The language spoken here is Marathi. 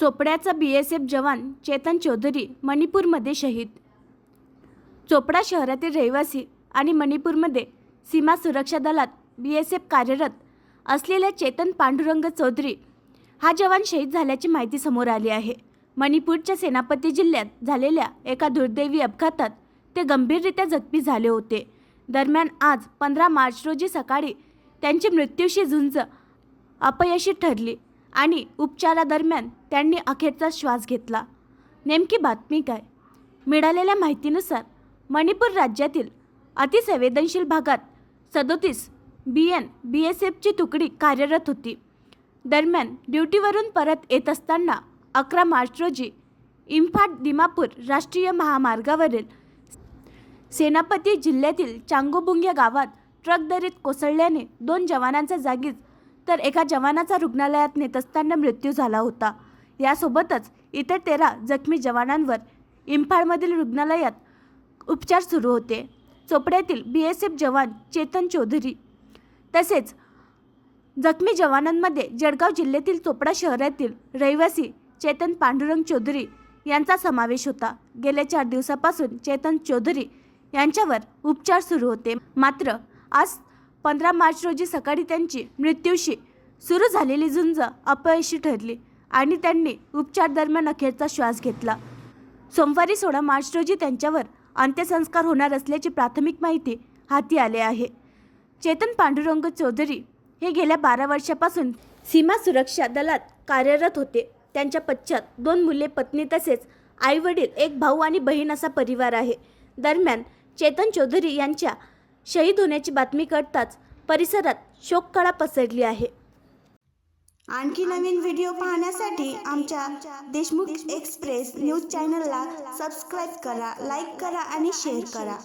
चोपड्याचा बी एस एफ जवान चेतन चौधरी मणिपूरमध्ये शहीद. चोपडा शहरातील रहिवासी आणि मणिपूरमध्ये सीमा सुरक्षा दलात बी एस एफ कार्यरत असलेल्या चेतन पांडुरंग चौधरी हा जवान शहीद झाल्याची माहिती समोर आली आहे. मणिपूरच्या सेनापती जिल्ह्यात झालेल्या एका दुर्दैवी अपघातात ते गंभीररित्या जखमी झाले होते. दरम्यान आज पंधरा मार्च रोजी सकाळी त्यांची मृत्यूशी झुंज अपयशी ठरली. आणि उपचारादरम्यान त्यांनी अखेरचा श्वास घेतला. नेमकी बातमी काय? मिळालेल्या माहितीनुसार मणिपूर राज्यातील अतिसंवेदनशील भागात सदोतीस बी एन बी एस एफची तुकडी कार्यरत होती. दरम्यान ड्युटीवरून परत येत असताना अकरा मार्च रोजी इम्फाट दिमापूर राष्ट्रीय महामार्गावरील सेनापती जिल्ह्यातील चांगोबुंग या गावात ट्रक दरीत कोसळल्याने दोन जवानांचा जागीच तर एका जवानाचा रुग्णालयात नेत असताना मृत्यू झाला होता. यासोबतच इतर तेरा जखमी जवानांवर इम्फाळमधील रुग्णालयात उपचार सुरू होते. चोपड्यातील बी एस एफ जवान चेतन चौधरी तसेच जखमी जवानांमध्ये जळगाव जिल्ह्यातील चोपडा शहरातील रहिवासी चेतन पांडुरंग चौधरी यांचा समावेश होता. गेल्या चार दिवसापासून चेतन चौधरी यांच्यावर उपचार सुरू होते. मात्र आज पंधरा मार्च रोजी सकाळी त्यांची मृत्यूशी सुरू झालेली झुंज अपयशी ठरली आणि त्यांनी उपचार दरम्यान अखेरचा श्वास घेतला. सोमवारी सोळा मार्च रोजी त्यांच्यावर अंत्यसंस्कार होणार असल्याची प्राथमिक माहिती हाती आली आहे. चेतन पांडुरंग चौधरी हे गेल्या बारा वर्षापासून सीमा सुरक्षा दलात कार्यरत होते. त्यांच्या पश्चात दोन मुले पत्नी तसेच आईवडील एक भाऊ आणि बहीण असा परिवार आहे. दरम्यान चेतन चौधरी यांच्या शहीद होण्याची बातमी कळताच परिसरात शोककळा पसरली आहे. आणखी नवीन व्हिडिओ पाहण्यासाठी आमच्या देशमुख एक्सप्रेस न्यूज चॅनलला सबस्क्राईब करा लाईक करा आणि शेअर करा.